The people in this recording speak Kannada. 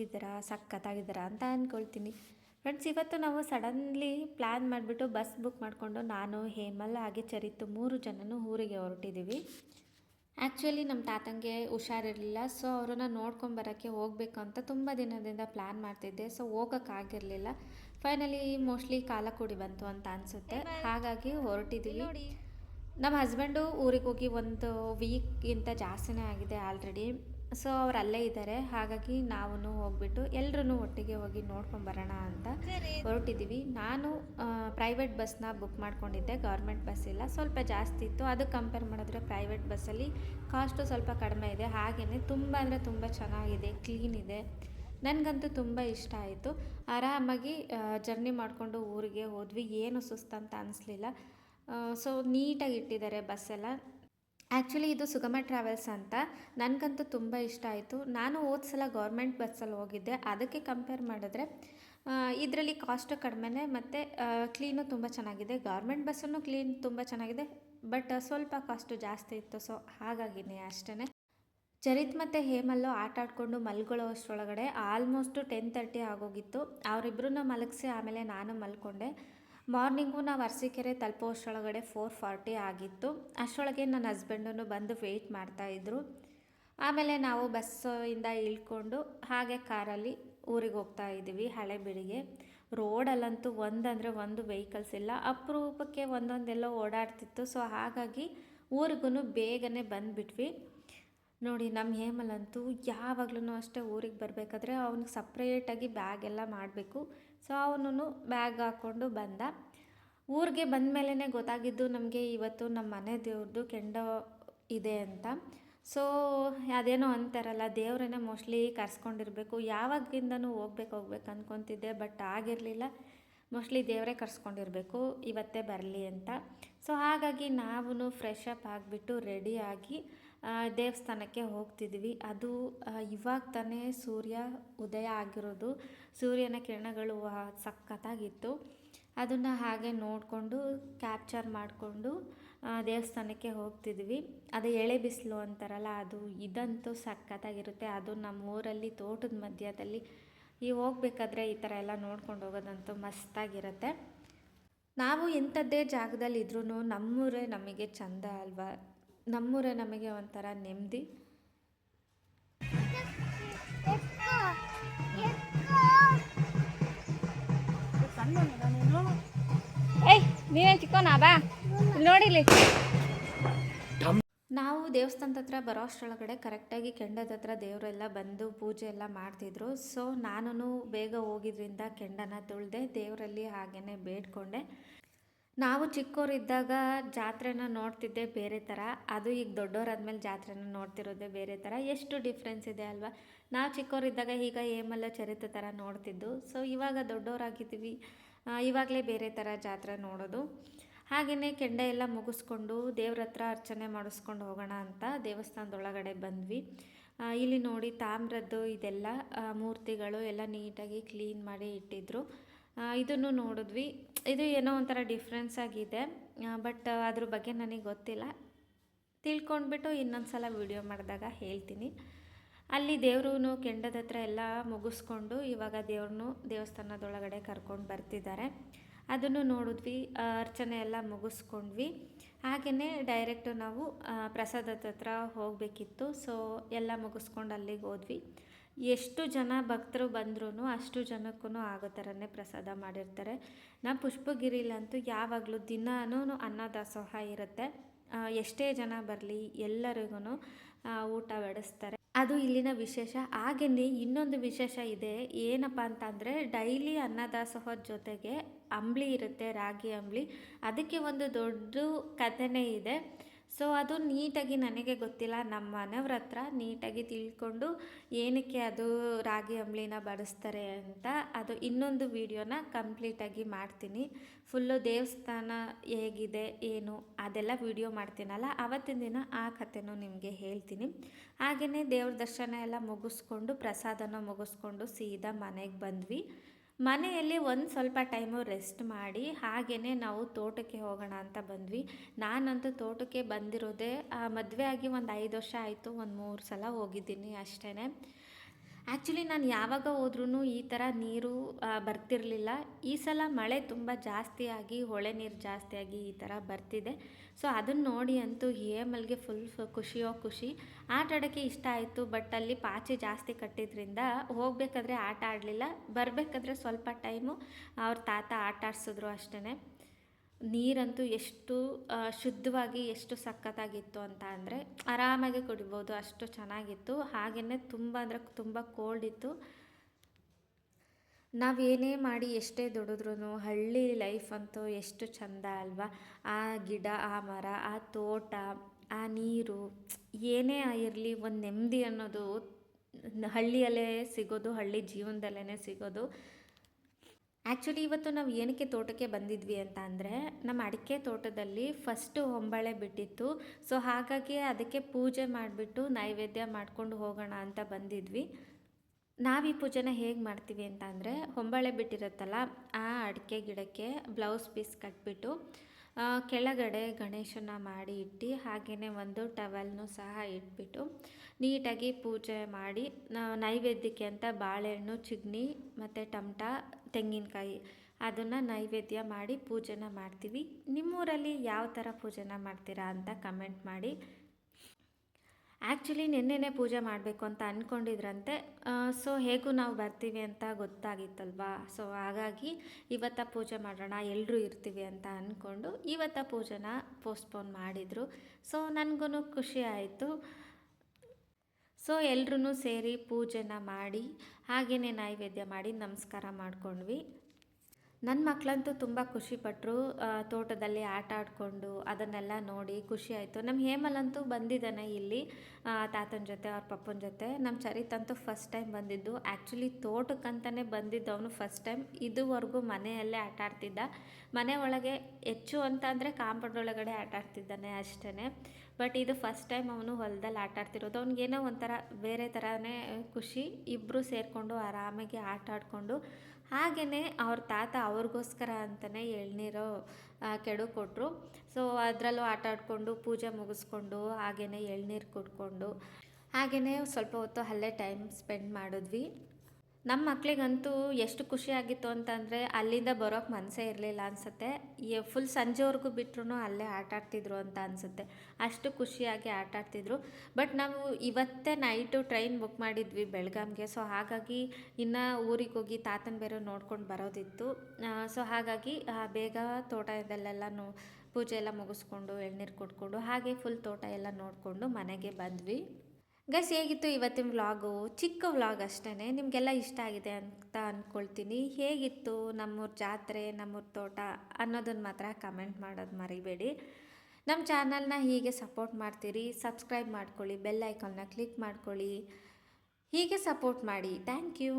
ಹೇಗಿದ್ದೀರಾ ಸಖತ್ತಾಗಿದ್ದೀರಾ ಅಂತ ಅಂದ್ಕೊಳ್ತೀನಿ ಫ್ರೆಂಡ್ಸ್ ಇವತ್ತು ನಾವು ಸಡನ್ಲಿ ಪ್ಲ್ಯಾನ್ ಮಾಡಿಬಿಟ್ಟು ಬಸ್ ಬುಕ್ ಮಾಡಿಕೊಂಡು ನಾನು ಹೇಮಲ್ ಹಾಗೆ ಚರಿತು ಮೂರು ಜನನು ಊರಿಗೆ ಹೊರಟಿದ್ದೀವಿ ಆ್ಯಕ್ಚುಲಿ ನಮ್ಮ ತಾತಂಗೆ ಹುಷಾರಿರಲಿಲ್ಲ ಸೊ ಅವರನ್ನು ನೋಡ್ಕೊಂಬರೋಕ್ಕೆ ಹೋಗಬೇಕು ಅಂತ ತುಂಬ ದಿನದಿಂದ ಪ್ಲ್ಯಾನ್ ಮಾಡ್ತಿದ್ದೆ ಸೊ ಹೋಗೋಕ್ಕಾಗಿರಲಿಲ್ಲ ಫೈನಲಿ ಮೋಸ್ಟ್ಲಿ ಕಾಲ ಕೂಡಿ ಬಂತು ಅಂತ ಅನಿಸುತ್ತೆ. ಹಾಗಾಗಿ ಹೊರಟಿದ್ದೀವಿ ನಮ್ಮ ಹಸ್ಬೆಂಡು ಊರಿಗೆ ಹೋಗಿ ಒಂದು ವೀಕ್ಗಿಂತ ಜಾಸ್ತಿನೇ ಆಗಿದೆ ಆಲ್ರೆಡಿ ಸೊ ಅವ್ರು ಅಲ್ಲೇ ಇದ್ದಾರೆ. ಹಾಗಾಗಿ ನಾವು ಹೋಗ್ಬಿಟ್ಟು ಎಲ್ಲರೂ ಒಟ್ಟಿಗೆ ಹೋಗಿ ನೋಡ್ಕೊಂಡು ಬರೋಣ ಅಂತ ಹೊರಟಿದ್ದೀವಿ. ನಾನು ಪ್ರೈವೇಟ್ ಬಸ್ನ ಬುಕ್ ಮಾಡ್ಕೊಂಡಿದ್ದೆ. ಗೌರ್ಮೆಂಟ್ ಬಸ್ ಇಲ್ಲ. ಸ್ವಲ್ಪ ಜಾಸ್ತಿ ಇತ್ತು. ಅದು ಕಂಪೇರ್ ಮಾಡಿದ್ರೆ ಪ್ರೈವೇಟ್ ಬಸ್ಸಲ್ಲಿ ಕಾಸ್ಟು ಸ್ವಲ್ಪ ಕಡಿಮೆ ಇದೆ. ಹಾಗೆಯೇ ತುಂಬ ಅಂದರೆ ತುಂಬ ಚೆನ್ನಾಗಿದೆ ಕ್ಲೀನ್ ಇದೆ. ನನಗಂತೂ ತುಂಬ ಇಷ್ಟ ಆಯಿತು. ಆರಾಮಾಗಿ ಜರ್ನಿ ಮಾಡಿಕೊಂಡು ಊರಿಗೆ ಹೋದ್ವಿ. ಏನು ಸುಸ್ತಂತ ಅನಿಸ್ಲಿಲ್ಲ. ಸೊ ನೀಟಾಗಿ ಇಟ್ಟಿದ್ದಾರೆ ಬಸ್ಸೆಲ್ಲ ಆ್ಯಕ್ಚುಲಿ ಇದು ಸುಗಮ ಟ್ರಾವೆಲ್ಸ್ ಅಂತ. ನನಗಂತೂ ತುಂಬ ಇಷ್ಟ ಆಯಿತು. ನಾನು ಹೋದ ಸಲ ಗೌರ್ಮೆಂಟ್ ಬಸ್ಸಲ್ಲಿ ಹೋಗಿದ್ದೆ. ಅದಕ್ಕೆ ಕಂಪೇರ್ ಮಾಡಿದ್ರೆ ಇದರಲ್ಲಿ ಕಾಸ್ಟು ಕಡಿಮೆನೇ ಮತ್ತು ಕ್ಲೀನು ತುಂಬ ಚೆನ್ನಾಗಿದೆ. ಗೌರ್ಮೆಂಟ್ ಬಸ್ಸನ್ನು ಕ್ಲೀನ್ ತುಂಬ ಚೆನ್ನಾಗಿದೆ. ಬಟ್ ಸ್ವಲ್ಪ ಕಾಸ್ಟು ಜಾಸ್ತಿ ಇತ್ತು. ಸೊ ಹಾಗಾಗಿನೇ ಅಷ್ಟೇ ಚರಿತ್ ಮತ್ತು ಹೇಮಲ್ಲು ಆಟ ಆಡ್ಕೊಂಡು ಮಲ್ಕೊಳ್ಳೋ ಅಷ್ಟರೊಳಗಡೆ ಆಲ್ಮೋಸ್ಟು ಟೆನ್ ತರ್ಟಿ ಆಗೋಗಿತ್ತು. ಅವರಿಬ್ಬರನ್ನ ಮಲಗಿಸಿ ಆಮೇಲೆ ನಾನು ಮಲ್ಕೊಂಡೆ. ಮಾರ್ನಿಂಗು ನಾವು ಅರಸೀಕೆರೆ ತಲುಪೋ ಅಷ್ಟರೊಳಗಡೆ ಫೋರ್ ಫಾರ್ಟಿ ಆಗಿತ್ತು. ಅಷ್ಟರೊಳಗೆ ನನ್ನ ಹಸ್ಬೆಂಡನ್ನು ಬಂದು ವೆಯ್ಟ್ ಮಾಡ್ತಾಯಿದ್ರು ಆಮೇಲೆ ನಾವು ಬಸ್ಸಿಂದ ಇಳ್ಕೊಂಡು ಹಾಗೆ ಕಾರಲ್ಲಿ ಊರಿಗೆ ಹೋಗ್ತಾ ಇದ್ದೀವಿ ಹಳೆಬೀಡಿಗೆ ರೋಡಲ್ಲಂತೂ ಒಂದಂದರೆ ಒಂದು ವೆಹಿಕಲ್ಸ್ ಇಲ್ಲ. ಅಪರೂಪಕ್ಕೆ ಒಂದೊಂದೆಲ್ಲ ಓಡಾಡ್ತಿತ್ತು. ಸೊ ಹಾಗಾಗಿ ಊರಿಗೂ ಬೇಗನೆ ಬಂದುಬಿಟ್ವಿ. ನೋಡಿ ನಮ್ಮ ಹೇಮಲ್ಲಂತೂ ಯಾವಾಗ್ಲೂ ಅಷ್ಟೇ ಊರಿಗೆ ಬರಬೇಕಾದ್ರೆ ಅವ್ನಿಗೆ ಸಪ್ರೇಟಾಗಿ ಬ್ಯಾಗೆಲ್ಲ ಮಾಡಬೇಕು. ಸೊ ಅವನು ಬ್ಯಾಗ್ ಹಾಕ್ಕೊಂಡು ಬಂದ. ಊರಿಗೆ ಬಂದ ಮೇಲೇ ಗೊತ್ತಾಗಿದ್ದು ನಮಗೆ ಇವತ್ತು ನಮ್ಮ ಮನೆ ದೇವ್ರದ್ದು ಕೆಂಡ ಇದೆ ಅಂತ. ಸೊ ಅದೇನೋ ಅಂತಾರಲ್ಲ, ದೇವರನ್ನೇ ಮೋಸ್ಟ್ಲಿ ಕರ್ಸ್ಕೊಂಡಿರಬೇಕು. ಯಾವಾಗಿಂದನೂ ಹೋಗ್ಬೇಕು ಹೋಗ್ಬೇಕು ಅಂದ್ಕೊತಿದ್ದೆ ಬಟ್ ಆಗಿರಲಿಲ್ಲ. ಮೋಸ್ಟ್ಲಿ ದೇವರೇ ಕರ್ಸ್ಕೊಂಡಿರಬೇಕು, ಇವತ್ತೇ ಬರಲಿ ಅಂತ. ಸೊ ಹಾಗಾಗಿ ನಾವು ಫ್ರೆಶ್ ಅಪ್ ಆಗಿಬಿಟ್ಟು ರೆಡಿಯಾಗಿ ದೇವಸ್ಥಾನಕ್ಕೆ ಹೋಗ್ತಿದ್ವಿ. ಅದು ಇವಾಗ ತಾನೇ ಸೂರ್ಯ ಉದಯ ಆಗಿರೋದು. ಸೂರ್ಯನ ಕಿರಣಗಳು ಸಖತ್ತಾಗಿತ್ತು. ಅದನ್ನು ಹಾಗೆ ನೋಡಿಕೊಂಡು ಕ್ಯಾಪ್ಚರ್ ಮಾಡಿಕೊಂಡು ದೇವಸ್ಥಾನಕ್ಕೆ ಹೋಗ್ತಿದ್ವಿ. ಅದು ಎಳೆ ಬಿಸಿಲು ಅಂತಾರಲ್ಲ, ಅದು ಇದಂತೂ ಸಖತ್ತಾಗಿರುತ್ತೆ. ಅದು ನಮ್ಮ ಊರಲ್ಲಿ ತೋಟದ ಮಧ್ಯದಲ್ಲಿ ಈ ಹೋಗ್ಬೇಕಾದ್ರೆ ಈ ಥರ ಎಲ್ಲ ನೋಡ್ಕೊಂಡು ಹೋಗೋದಂತೂ ಮಸ್ತಾಗಿರುತ್ತೆ. ನಾವು ಇಂಥದ್ದೇ ಜಾಗದಲ್ಲಿ ಇದ್ರೂ ನಮ್ಮೂರೇ ನಮಗೆ ಚಂದ ಅಲ್ವಾ? ನಮ್ಮೂರೇ ನಮಗೆ ಒಂಥರ ನೆಮ್ಮದಿ. ಏಯ್ ಚಿಕ್ಕೋನಾ ನೋಡಿಲಿ ನಾವು ದೇವಸ್ಥಾನದ ಹತ್ರ ಬರೋ ಅಷ್ಟರೊಳಗಡೆ ಕರೆಕ್ಟಾಗಿ ಕೆಂಡದ ಹತ್ರ ದೇವರೆಲ್ಲ ಬಂದು ಪೂಜೆ ಎಲ್ಲ ಮಾಡ್ತಿದ್ರು. ಸೊ ನಾನು ಬೇಗ ಹೋಗಿದ್ರಿಂದ ಕೆಂಡನ ತುಳಿದೆ ದೇವರಲ್ಲಿ ಹಾಗೇ ಬೇಡ್ಕೊಂಡೆ. ನಾವು ಚಿಕ್ಕವರಿದ್ದಾಗ ಜಾತ್ರೆನ ನೋಡ್ತಿದ್ದೆ ಬೇರೆ ಥರ. ಅದು ಈಗ ದೊಡ್ಡವರಾದ್ಮೇಲೆ ಜಾತ್ರೆನ ನೋಡ್ತಿರೋದೇ ಬೇರೆ ಥರ. ಎಷ್ಟು ಡಿಫ್ರೆನ್ಸ್ ಇದೆ ಅಲ್ವಾ? ನಾವು ಚಿಕ್ಕವರಿದ್ದಾಗ ಈಗ ಏಮಲ್ಲ ಚರಿತ್ರೆ ಥರ ನೋಡ್ತಿದ್ದು. ಸೊ ಇವಾಗ ದೊಡ್ಡವರಾಗಿದ್ದೀವಿ ಇವಾಗಲೇ ಬೇರೆ ಥರ ಜಾತ್ರೆ ನೋಡೋದು. ಹಾಗೆಯೇ ಕೆಂಡ ಎಲ್ಲ ಮುಗಿಸ್ಕೊಂಡು ದೇವ್ರ ಹತ್ರ ಅರ್ಚನೆ ಮಾಡಿಸ್ಕೊಂಡು ಹೋಗೋಣ ಅಂತ ದೇವಸ್ಥಾನದೊಳಗಡೆ ಬಂದ್ವಿ. ಇಲ್ಲಿ ನೋಡಿ ತಾಮ್ರದ್ದು ಇದೆಲ್ಲ ಮೂರ್ತಿಗಳು ಎಲ್ಲ ನೀಟಾಗಿ ಕ್ಲೀನ್ ಮಾಡಿ ಇಟ್ಟಿದ್ರು. ಇದನ್ನು ನೋಡಿದ್ವಿ. ಇದು ಏನೋ ಒಂಥರ ಡಿಫ್ರೆನ್ಸ್ ಆಗಿದೆ. ಬಟ್ ಅದ್ರ ಬಗ್ಗೆ ನನಗೆ ಗೊತ್ತಿಲ್ಲ. ತಿಳ್ಕೊಂಡ್ಬಿಟ್ಟು ಇನ್ನೊಂದು ಸಲ ವಿಡಿಯೋ ಮಾಡಿದಾಗ ಹೇಳ್ತೀನಿ. ಅಲ್ಲಿ ದೇವ್ರೂ ಕೆಂಡದ ಹತ್ರ ಎಲ್ಲ ಮುಗಿಸ್ಕೊಂಡು ಇವಾಗ ದೇವ್ರನ್ನು ದೇವಸ್ಥಾನದೊಳಗಡೆ ಕರ್ಕೊಂಡು ಬರ್ತಿದ್ದಾರೆ. ಅದನ್ನು ನೋಡಿದ್ವಿ ಅರ್ಚನೆ ಎಲ್ಲ ಮುಗಿಸ್ಕೊಂಡ್ವಿ. ಹಾಗೆಯೇ ಡೈರೆಕ್ಟು ನಾವು ಪ್ರಸಾದದ ಹತ್ರ ಹೋಗಬೇಕಿತ್ತು. ಸೊ ಎಲ್ಲ ಮುಗಿಸ್ಕೊಂಡು ಅಲ್ಲಿಗೆ ಹೋದ್ವಿ. ಎಷ್ಟು ಜನ ಭಕ್ತರು ಬಂದ್ರೂ ಅಷ್ಟು ಜನಕ್ಕೂ ಆಗೋ ಥರನೇ ಪ್ರಸಾದ ಮಾಡಿರ್ತಾರೆ. ನಾ ಪುಷ್ಪಗಿರಿಲಂತೂ ಯಾವಾಗಲೂ ದಿನಾನೂ ಅನ್ನದಾಸೋಹ ಇರುತ್ತೆ. ಎಷ್ಟೇ ಜನ ಬರಲಿ ಎಲ್ಲರಿಗೂ ಊಟ ಬಡಿಸ್ತಾರೆ. ಅದು ಇಲ್ಲಿನ ವಿಶೇಷ. ಹಾಗೆಯೇ ಇನ್ನೊಂದು ವಿಶೇಷ ಇದೆ. ಏನಪ್ಪ ಅಂತಂದರೆ ಡೈಲಿ ಅನ್ನದಾಸೋಹದ ಜೊತೆಗೆ ಅಂಬ್ಲಿ ಇರುತ್ತೆ, ರಾಗಿ ಅಂಬ್ಲಿ. ಅದಕ್ಕೆ ಒಂದು ದೊಡ್ಡ ಕಥೆನೇ ಇದೆ. ಸೊ ಅದು ನೀಟಾಗಿ ನನಗೆ ಗೊತ್ತಿಲ್ಲ. ನಮ್ಮ ಮನೆಯವ್ರ ಹತ್ರ ನೀಟಾಗಿ ತಿಳ್ಕೊಂಡು ಏನಕ್ಕೆ ಅದು ರಾಗಿ ಅಂಬ್ಲಿನ ಬಡಿಸ್ತಾರೆ ಅಂತ ಅದು ಇನ್ನೊಂದು ವೀಡಿಯೋನ ಕಂಪ್ಲೀಟಾಗಿ ಮಾಡ್ತೀನಿ. ಫುಲ್ಲು ದೇವಸ್ಥಾನ ಹೇಗಿದೆ, ಏನು ಅದೆಲ್ಲ ವೀಡಿಯೋ ಮಾಡ್ತೀನಲ್ಲ ಆವತ್ತಿನ ದಿನ ಆ ಕಥೆನೂ ನಿಮಗೆ ಹೇಳ್ತೀನಿ. ಹಾಗೆಯೇ ದೇವ್ರ ದರ್ಶನ ಎಲ್ಲ ಮುಗಿಸ್ಕೊಂಡು, ಪ್ರಸಾದನ ಮುಗಿಸ್ಕೊಂಡು ಸೀದಾ ಮನೆಗೆ ಬಂದ್ವಿ. ಮನೆಯಲ್ಲಿ ಒಂದು ಸ್ವಲ್ಪ ಟೈಮು ರೆಸ್ಟ್ ಮಾಡಿ ಹಾಗೆಯೇ ನಾವು ತೋಟಕ್ಕೆ ಹೋಗೋಣ ಅಂತ ಬಂದ್ವಿ. ನಾನಂತೂ ತೋಟಕ್ಕೆ ಬಂದಿರೋದೇ ಮದುವೆ ಆಗಿ ಒಂದು ಐದು ವರ್ಷ ಆಯಿತು, ಒಂದು ಮೂರು ಸಲ ಹೋಗಿದ್ದೀನಿ ಅಷ್ಟೇ ಆ್ಯಕ್ಚುಲಿ ನಾನು ಯಾವಾಗ ಹೋದ್ರೂ ಈ ಥರ ನೀರು ಬರ್ತಿರಲಿಲ್ಲ. ಈ ಸಲ ಮಳೆ ತುಂಬ ಜಾಸ್ತಿಯಾಗಿ, ಹೊಳೆ ನೀರು ಜಾಸ್ತಿಯಾಗಿ ಈ ಥರ ಬರ್ತಿದೆ. ಸೊ ಅದನ್ನು ನೋಡಿ ಅಂತೂ ಹೇಮಲ್ಗೆ ಫುಲ್ ಖುಷಿಯೋ ಖುಷಿ. ಆಟ ಆಡೋಕ್ಕೆ ಇಷ್ಟ ಆಯಿತು ಬಟ್ ಅಲ್ಲಿ ಪಾಚಿ ಜಾಸ್ತಿ ಕಟ್ಟಿದ್ರಿಂದ ಹೋಗಬೇಕಾದ್ರೆ ಆಟ ಆಡಲಿಲ್ಲ. ಬರಬೇಕಾದ್ರೆ ಸ್ವಲ್ಪ ಟೈಮು ಅವ್ರ ತಾತ ಆಟ ಆಡಿಸಿದ್ರು ಅಷ್ಟೇ ನೀರಂತೂ ಎಷ್ಟು ಶುದ್ಧವಾಗಿ ಎಷ್ಟು ಸಖತ್ತಾಗಿತ್ತು ಅಂತ ಅಂದರೆ ಆರಾಮಾಗಿ ಕುಡಿಬೋದು, ಅಷ್ಟು ಚೆನ್ನಾಗಿತ್ತು. ಹಾಗೆಯೇ ತುಂಬ ಅಂದರೆ ತುಂಬ ಕೋಲ್ಡ್ ಇತ್ತು. ನಾವೇನೇ ಮಾಡಿ ಎಷ್ಟೇ ದುಡಿದ್ರೂ ಹಳ್ಳಿ ಲೈಫ್ ಅಂತೂ ಎಷ್ಟು ಚಂದ ಅಲ್ವಾ? ಆ ಗಿಡ, ಆ ಮರ, ಆ ತೋಟ, ಆ ನೀರು, ಏನೇ ಆಗಿರಲಿ ಒಂದು ನೆಮ್ಮದಿ ಅನ್ನೋದು ಹಳ್ಳಿಯಲ್ಲೇ ಸಿಗೋದು, ಹಳ್ಳಿ ಜೀವನದಲ್ಲೇ ಸಿಗೋದು. ಆ್ಯಕ್ಚುಲಿ ಇವತ್ತು ನಾವು ಏನಕ್ಕೆ ತೋಟಕ್ಕೆ ಬಂದಿದ್ವಿ ಅಂತ ಅಂದರೆ ನಮ್ಮ ಅಡಿಕೆ ತೋಟದಲ್ಲಿ ಫಸ್ಟು ಹೊಂಬಳೆ ಬಿಟ್ಟಿತ್ತು. ಸೊ ಹಾಗಾಗಿ ಅದಕ್ಕೆ ಪೂಜೆ ಮಾಡಿಬಿಟ್ಟು ನೈವೇದ್ಯ ಮಾಡ್ಕೊಂಡು ಹೋಗೋಣ ಅಂತ ಬಂದಿದ್ವಿ. ನಾವು ಈ ಪೂಜೆನ ಹೇಗೆ ಮಾಡ್ತೀವಿ ಅಂತ ಅಂದರೆ, ಹೊಂಬಳೆ ಬಿಟ್ಟಿರುತ್ತಲ್ಲ, ಆ ಅಡಿಕೆ ಗಿಡಕ್ಕೆ ಬ್ಲೌಸ್ ಪೀಸ್ ಕಟ್ಬಿಟ್ಟು ಕೆಳಗಡೆ ಗಣೇಶನ ಮಾಡಿ ಇಟ್ಟು ಹಾಗೆಯೇ ಒಂದು ಟವೆಲ್ನು ಸಹ ಇಟ್ಬಿಟ್ಟು, ನೀಟಾಗಿ ಪೂಜೆ ಮಾಡಿ ನೈವೇದ್ಯಕ್ಕೆ ಅಂತ ಬಾಳೆಹಣ್ಣು ಚಿಗ್ನಿ ಮತ್ತು ಟಮಟ ತೆಂಗಿನಕಾಯಿ. ಅದನ್ನು ನೈವೇದ್ಯ ಮಾಡಿ ಪೂಜೆನ ಮಾಡ್ತೀವಿ. ನಿಮ್ಮೂರಲ್ಲಿ ಯಾವ ಥರ ಪೂಜೆನ ಮಾಡ್ತೀರಾ ಅಂತ ಕಮೆಂಟ್ ಮಾಡಿ. ಆ್ಯಕ್ಚುಲಿ ನಿನ್ನೆನೇ ಪೂಜೆ ಮಾಡಬೇಕು ಅಂತ ಅಂದ್ಕೊಂಡಿದ್ರಂತೆ ಸೊ ಹೇಗೂ ನಾವು ಬರ್ತೀವಿ ಅಂತ ಗೊತ್ತಾಗಿತ್ತಲ್ವಾ? ಸೊ ಹಾಗಾಗಿ ಇವತ್ತ ಪೂಜೆ ಮಾಡೋಣ ಎಲ್ಲರೂ ಇರ್ತೀವಿ ಅಂತ ಅಂದ್ಕೊಂಡು ಇವತ್ತ ಪೂಜೆನ ಪೋಸ್ಟ್ಪೋನ್ ಮಾಡಿದರು. ಸೊ ನನಗೂ ಖುಷಿ ಆಯಿತು. ಸೊ ಎಲ್ರೂ ಸೇರಿ ಪೂಜೆನ ಮಾಡಿ ಹಾಗೆಯೇ ನೈವೇದ್ಯ ಮಾಡಿ ನಮಸ್ಕಾರ ಮಾಡ್ಕೊಂಡ್ವಿ. ನನ್ನ ಮಕ್ಕಳಂತೂ ತುಂಬ ಖುಷಿಪಟ್ಟರು ತೋಟದಲ್ಲಿ ಆಟ ಆಡಿಕೊಂಡು ಅದನ್ನೆಲ್ಲ ನೋಡಿ ಖುಷಿ ಆಯಿತು. ನಮ್ಮ ಹೇಮಲಂತೂ ಬಂದಿದ್ದಾನೆ ಇಲ್ಲಿ ತಾತನ ಜೊತೆ ಅವ್ರ ಪಪ್ಪನ ಜೊತೆ. ನಮ್ಮ ಚರಿತ್ ಅಂತೂ ಫಸ್ಟ್ ಟೈಮ್ ಬಂದಿದ್ದು. ಆ್ಯಕ್ಚುಲಿ ತೋಟಕ್ಕಂತಲೇ ಬಂದಿದ್ದು ಅವನು ಫಸ್ಟ್ ಟೈಮ್ ಇದುವರೆಗೂ ಮನೆಯಲ್ಲೇ ಆಟ ಆಡ್ತಿದ್ದ. ಮನೆ ಒಳಗೆ ಹೆಚ್ಚು ಅಂತ ಅಂದರೆ ಕಾಂಪೌಂಡ್ ಒಳಗಡೆ ಆಟ ಆಡ್ತಿದ್ದಾನೆ ಅಷ್ಟೇ ಬಟ್ ಇದು ಫಸ್ಟ್ ಟೈಮ್ ಅವನು ಹೊಲದಲ್ಲಿ ಆಟ ಆಡ್ತಿರೋದು. ಅವ್ನಿಗೇನೋ ಒಂಥರ ಬೇರೆ ಥರನೇ ಖುಷಿ. ಇಬ್ಬರು ಸೇರಿಕೊಂಡು ಆರಾಮಾಗಿ ಆಟ ಆಡಿಕೊಂಡು ಹಾಗೆಯೇ ಅವ್ರ ತಾತ ಅವ್ರಿಗೋಸ್ಕರ ಅಂತಲೇ ಎಳ್ನೀರು ಕೆಡು ಕೊಟ್ಟರು ಸೊ ಅದರಲ್ಲೂ ಆಟ ಆಡಿಕೊಂಡು, ಪೂಜೆ ಮುಗಿಸ್ಕೊಂಡು ಹಾಗೆಯೇ ಎಳ್ನೀರು ಕುಡ್ಕೊಂಡು. ಹಾಗೆಯೇ ಸ್ವಲ್ಪ ಹೊತ್ತು ಅಲ್ಲೇ ಟೈಮ್ ಸ್ಪೆಂಡ್ ಮಾಡಿದ್ವಿ. ನಮ್ಮ ಮಕ್ಕಳಿಗಂತೂ ಎಷ್ಟು ಖುಷಿಯಾಗಿತ್ತು ಅಂತಂದರೆ ಅಲ್ಲಿಂದ ಬರೋಕ್ಕೆ ಮನಸ್ಸೇ ಇರಲಿಲ್ಲ ಅನಿಸುತ್ತೆ. ಫುಲ್ ಸಂಜೆವರೆಗೂ ಬಿಟ್ಟರು ಅಲ್ಲೇ ಆಟ ಆಡ್ತಿದ್ರು ಅಂತ ಅನಿಸುತ್ತೆ. ಅಷ್ಟು ಖುಷಿಯಾಗಿ ಆಟ ಆಡ್ತಿದ್ರು ಬಟ್ ನಾವು ಇವತ್ತೇ ನೈಟು ಟ್ರೈನ್ ಬುಕ್ ಮಾಡಿದ್ವಿ ಬೆಳಗಾಂಗೆ ಸೊ ಹಾಗಾಗಿ ಇನ್ನು ಊರಿಗೆ ಹೋಗಿ ತಾತನ ಬೇರೆ ನೋಡ್ಕೊಂಡು ಬರೋದಿತ್ತು. ಸೊ ಹಾಗಾಗಿ ಬೇಗ ತೋಟದಲ್ಲೆಲ್ಲ ನೋ, ಪೂಜೆ ಎಲ್ಲ ಮುಗಿಸ್ಕೊಂಡು ಎಳ್ನೀರು ಕುಡ್ಕೊಂಡು ಹಾಗೆ ಫುಲ್ ತೋಟ ಎಲ್ಲ ನೋಡಿಕೊಂಡು ಮನೆಗೆ ಬಂದ್ವಿ. ಗೈಸ್, ಹೇಗಿತ್ತು ಇವತ್ತಿನ ವ್ಲಾಗು? ಚಿಕ್ಕ ವ್ಲಾಗ್ ಅಷ್ಟೇ ನಿಮಗೆಲ್ಲ ಇಷ್ಟ ಆಗಿದೆ ಅಂತ ಅಂದ್ಕೊಳ್ತೀನಿ ಹೇಗಿತ್ತು ನಮ್ಮೂರ ಜಾತ್ರೆ, ನಮ್ಮೂರ ತೋಟ ಅನ್ನೋದನ್ನು ಮಾತ್ರ ಕಮೆಂಟ್ ಮಾಡೋದು ಮರಿಬೇಡಿ. ನಮ್ಮ ಚಾನಲ್ನ ಹೀಗೆ ಸಪೋರ್ಟ್ ಮಾಡ್ತೀರಿ ಸಬ್ಸ್ಕ್ರೈಬ್ ಮಾಡ್ಕೊಳ್ಳಿ ಬೆಲ್ ಐಕಾನ್ನ ಕ್ಲಿಕ್ ಮಾಡ್ಕೊಳ್ಳಿ. ಹೀಗೆ ಸಪೋರ್ಟ್ ಮಾಡಿ. Thank you